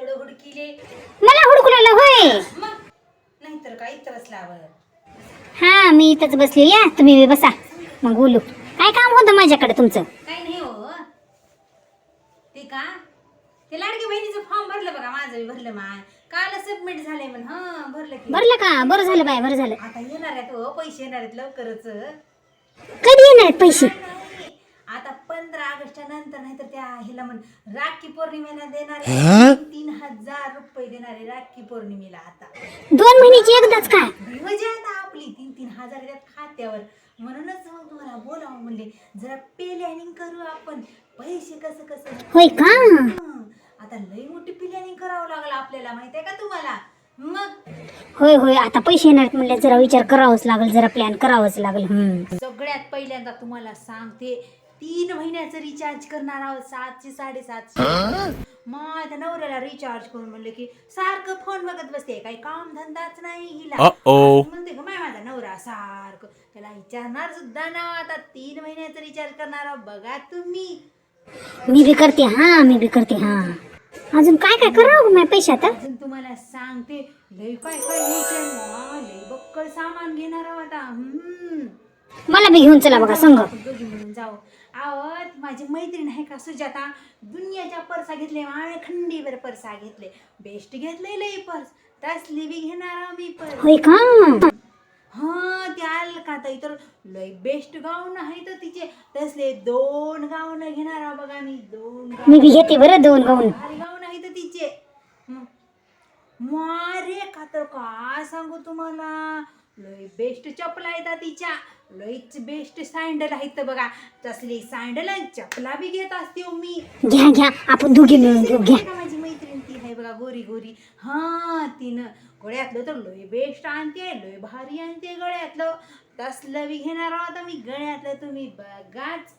तेवढं हुडकिले. मला हुडकुलाला होय. मग? नाहीतर काय इतरच हा मी इथंच बसली या. तुम्ही बी बसा. मग बोलू. काय काम होतं माझ्याकडे तुमचं? काही नाही हो. ते का? ते लाडकी बहिणीचं फॉर्म भरलं बघा माझं बी भरलं माय काल सबमिट झालंय म्हण. हा भरलं की. भरलं का? बरं झालं बाय बरं झालं. आता येणार आहेत हो पैसे येणार आहेत लवकरच. कधी येणार आहेत पैसे. आता पंधरा ऑगस्टच्या नंतर नाही तर त्या ह्याला म्हण राखी पौर्णिमेला देणार आहे. तीन हजार रुपये देणार आहे राखी पौर्णिमेला आता. दोन महिन्याची एकदाच का? मजा आता आपली तीन तीन हजार येतात खात्यावर. म्हणूनच मग तुम्हाला बोलावं म्हणले जरा प्लॅनिंग करू आपण. पैसे कसं कसं? होय का? हं. आता लई मोठी प्लॅनिंग करावं लागलं आपल्याला माहितीये का तुम्हाला? मग होय होय आता पैसे येणार आहेत म्हणलं जरा विचार करावाच लागेल जरा प्लॅन करावंच लागेल. हम्म सगळ्यात पहिल्यांदा तुम्हाला सांगते तीन महिन्याचं रिचार्ज करणार आहोत सातशे साडेसातशे. माझ्या नवऱ्याला रिचार्ज करून म्हणलं की सारखं फोन बघत बसते. काही काम धंदाच नाही हिला. म्हणते का माय माझा नवरा सारखं त्याला विचारणार सुद्धा ना. आता तीन महिन्याचं रिचार्ज करणार आहोत. बघा तुम्ही. मी बी करते हा मी बी करते हा. अजून काय काय करावं मी पैसे आता अजून तुम्हाला सांगते. लय काय काय घ्यायचं लय बक्कळ सामान घेणार आहोत आता. हम्म. मला बी घेऊन चला बघा संघ आपण दोघी मिळून जाऊ आवत माझी मैत्रीण आहे का सुजाता? दुनियाच्या परसा घेतले खंडीवर परसा घेतले. बेस्ट घेतले लई पर्स. तसली बी घेणार आम्ही पर्स. होय का? हा ते आल का ताई? तर लय बेस्ट गाऊन आहे तर तिचे. तसले दोन गाऊन घेणार बघा मी. दोन मी बी घेते बरं दोन गाऊन. गाऊन आहे तर तिचे. मारे का तर काय सांगू तुम्हाला? लय बेस्ट चपला आहेत तिच्या. लयच बेस्ट सँडल आहेत बघा. तसली सँडल आणि चपला बी घेत असते हो मी. घ्या घ्या. आपण दोघी मिळून घेऊ. घ्या. का माझी मैत्रीण ती आहे बघा गोरी गोरी. हा तिनं गळ्यातलं तर लय बेस्ट आणते लय भारी आणते गळ्यातलं. तसलं बी घेणार आहोत मी गळ्यातलं तुम्ही बघाच.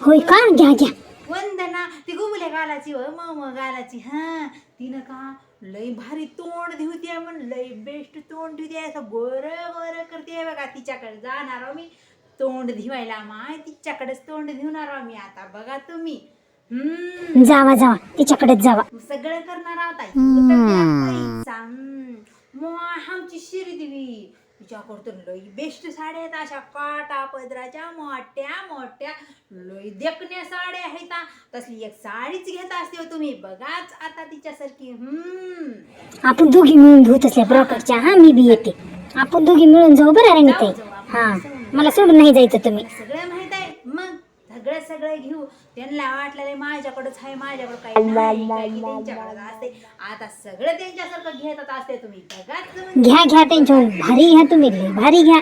होय का? घ्या घ्या. वंदना ती गुबल्या गालाची व मम गालाची. हा तिनं का लय भारी तोंड धुते म्हण लय बेस्ट तोंड धुते असं गोर गोर करते बघा तिच्याकडे. जाणार आहो मी तोंड धिवायला माय तिच्याकडेच तोंड धुणार आहो मी आता. बघा तुम्ही. हम्म. जावा जावा. तिच्याकडेच जावा. सगळं करणार आहोत आई. कुठं त्या पैसा? हम्म. मग आमची शिरी दिली तर लई बेस्ट साड्या आहेत अशा काटा पदराच्या मोठ्या मोठ्या लई देखण्या साड्या आहेत. तसली एक साडीच घेत असते हो तुम्ही. बघाच आता तिच्यासारखी. हम्म. आपण दोघी मिळून घेऊ तसल्या ब्रोकरच्या हा मी बी येते. आपण दोघी मिळून जाऊ बरं राणी ताई हा. मला सोडून नाही जायचं तुम्ही. सगळं माहीत आहे. मग सगळं सगळं घेऊ. त्यांना वाटलेलं माझ्याकडंच आहे माझ्याकडं काही नाही काही त्यांच्याकडे असते. आता सगळं त्यांच्यासारखं घेत असते तुम्ही. तुम्ही. घ्या घ्या टेन्शन भारी घ्या तुम्ही भारी घ्या.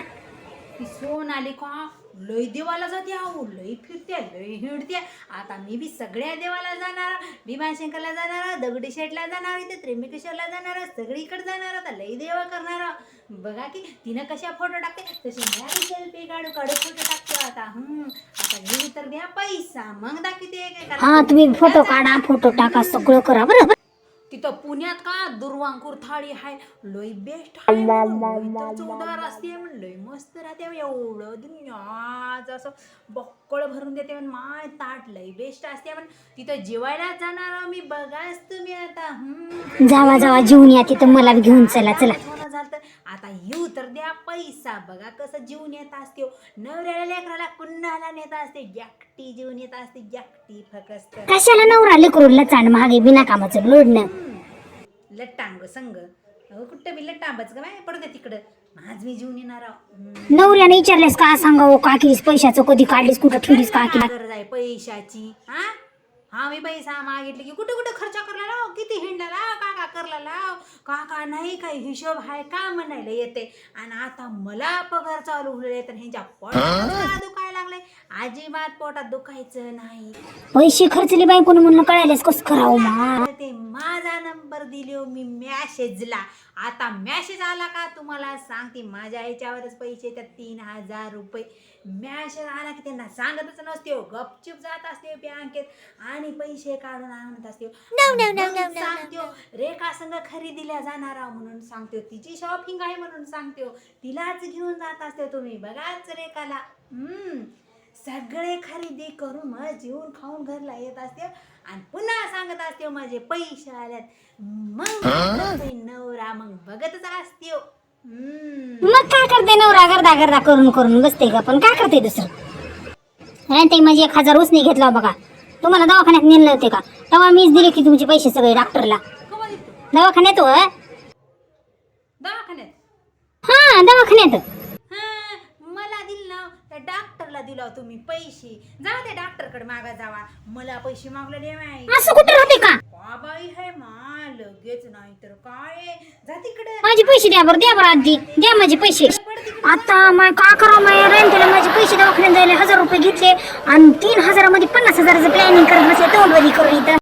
ती सोन आली का? लय देवाला जाते अहो लय फिरते लय हिडते. आता मी बी सगळ्या देवाला जाणार भीमाशंकरला जाणार दगडी शेठला जाणार इथे त्र्यंबकेश्वरला जाणार सगळीकडे जाणार आता लय देवा करणार. बघा की तिनं कशा फोटो टाकते तशी मी सेल्फी काढू काढू फोटो टाकते आता. हम्म आता घेऊ तर द्या पैसा मग दाखवते हा तुम्ही फोटो काढा फोटो टाका सगळं करा बरं. तिथं पुण्यात का? दुर्वांकूर थाळी आहे लय बेस्ट चवदार असते लय मस्त राहते एवढं. दुनियाच असं बक्कळ भरून देते म्हण माय ताट लय बेस्ट असते म्हण. तिथं जेवायला जाणार मी. बघाच तुम्ही आता. जावा जावा जेवून या. तिथं मला घेऊन चला चला. आता येऊ तर द्या. पैसा बघा कसं जीवन येत असते. नवऱ्याला लेकराला कुणाला नेत असते? एकटी जीवन येत असते. एकटी फकस्त कशाला नवरा लेकरू लचांड महागे बिना कामाचं लोडणं? लट्टांग संग. अहो कुठं बी लट्टांबाच का बाय पडते तिकडं. आज मी जीवन येणार. नवऱ्याने विचारलेस का सांगा का केलीस पैशाचं? कधी काढलीस? कुठं ठेवलीस? का केली? गरज आहे पैशाची? हा हा मी पैसा मागितले की कुठं कुठं खर्च करला लाव किती हिंडला लाव का का करला लाव का का नाही काही हिशोब आहे का म्हणायला येते. आणि आता मला पगार चालू होईल तर ह्यांच्या पोटात दुखायला लागलंय. अजिबात पोटात दुखायचं नाही. पैसे खर्चले बायकोन म्हणलं कळायलेस कसं करावं ते माझा नंबर दिलो मी मॅसेजला आता मॅसेज आला का तुम्हाला? सांगते माझ्या याच्यावरच पैसे येतात तीन हजार रुपये. मॅसेज आला की त्यांना सांगतच नसते हो. गपचूप जात असते बँकेत. आणि पैसे काढून आणत असते मग सांगते हो, रेखा संघ खरेदीला जाणार आहो म्हणून सांगते हो. तिची शॉपिंग आहे म्हणून सांगते हो. तिलाच घेऊन जात असते तुम्ही. बघाच रेखाला. हम्म. सगळे खरेदी करून मग जेवून खाऊन घरला येत असते आणि पुन्हा सांगत असते माझे पैसे आल्यात. मग नवरा मग बघतच असते. मग काय करते नवरा? गर्दा गर्दा करून करून बसते का? पण काय करते दुसरं? ते माझी एक हजार उसने घेतला बघा. तुम्हाला दवाखान्यात नेलं होते का? तेव्हा मीच दिले की तुमचे पैसे सगळे डॉक्टरला? दवाखान्यात हो? दवाखान्यात? हा दवाखान्यात हा, मला दिल ना त्या डॉक्टरला दिला तुम्ही पैसे. जाऊ दे डॉक्टरकडे मागा जावा. मला पैसे मागले नाही असं कुठं राहते का? बाबाई है मा लगेच नाही तर काय? जा तिकडे. माझे पैसे द्या बरं द्या बरं आधी. द्या माझे पैसे. आता माय का करा माय रेंटला माझे पैसे दवाखान्यात जायला हजार रुपये घेतले आणि तीन हजारामध्ये पन्नास हजाराचं प्लॅनिंग करत बसले. तोंडवरी करून इथं.